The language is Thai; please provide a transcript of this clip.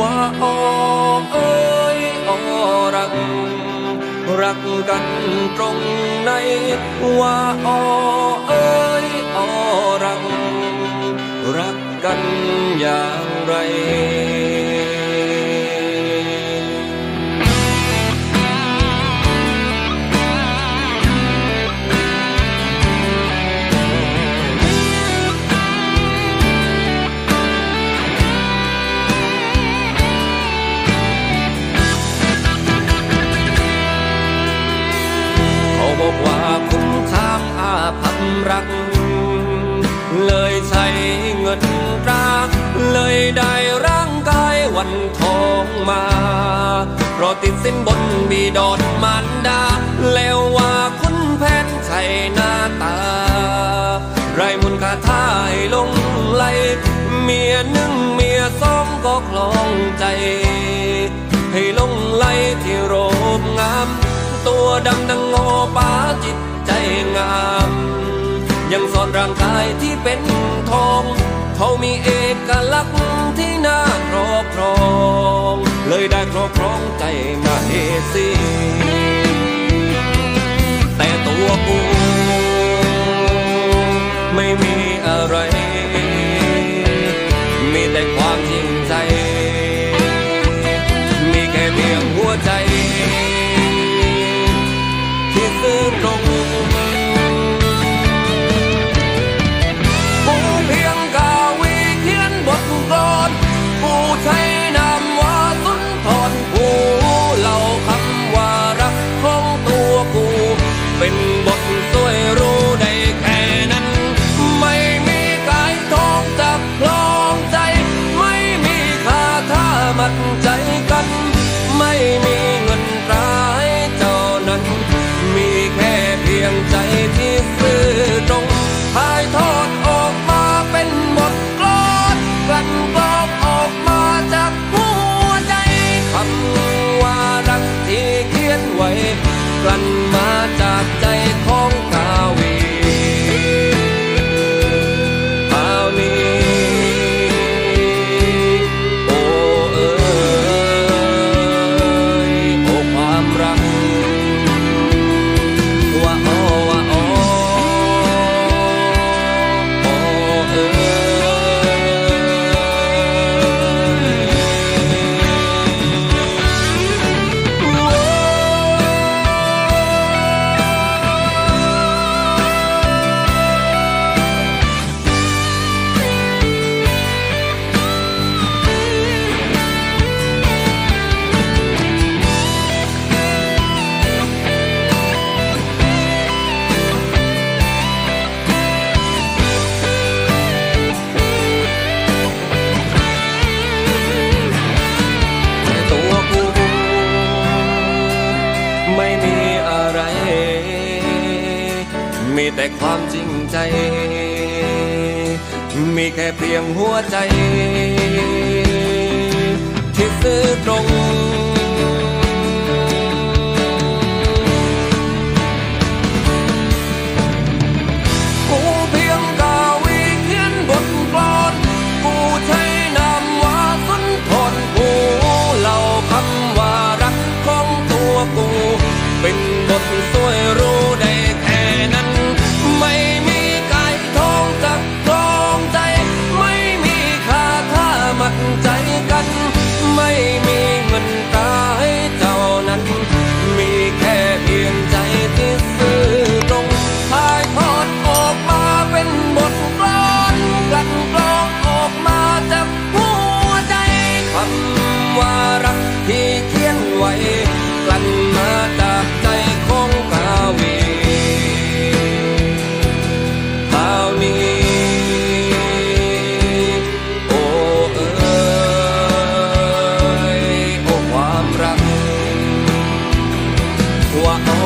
ว่าออเอ้ยออรัก รักกันตรงไหนว่าออเอ้ยออรัก รักกันอย่างไร รัก เลยใช้เงินตราเลยได้ร่างกายวันทองมาเพราะติดสินบนบีดอนมารดา แล้วว่าคุณแพทย์ใช่หน้าตา ไรมุนคาท่ายลงไหลเมียหนึ่งเมียสองก็คลองใจ ให้ลงไหลที่โรบงาม ตัวดำดัง ที่เป็นทอง เขามีเอกลักษณ์ที่น่าครอบครอง เลยได้ครอบครองใจมาเฮซี มีแค่เพียงใจที่ซื่อตรงถ่ายทอดออกมาเป็นบทกลอนกลั่นกรองออกมาจากหัวใจคำว่ารักที่เขียนไว้กลั่น มีแต่ความจริงใจ มีแค่เพียงหัวใจารักที่เขียนไว้กลั่นมาจากใจของกาวีคราวนี้ โอ้เอ๋ยโอ้ความรักว่าเอา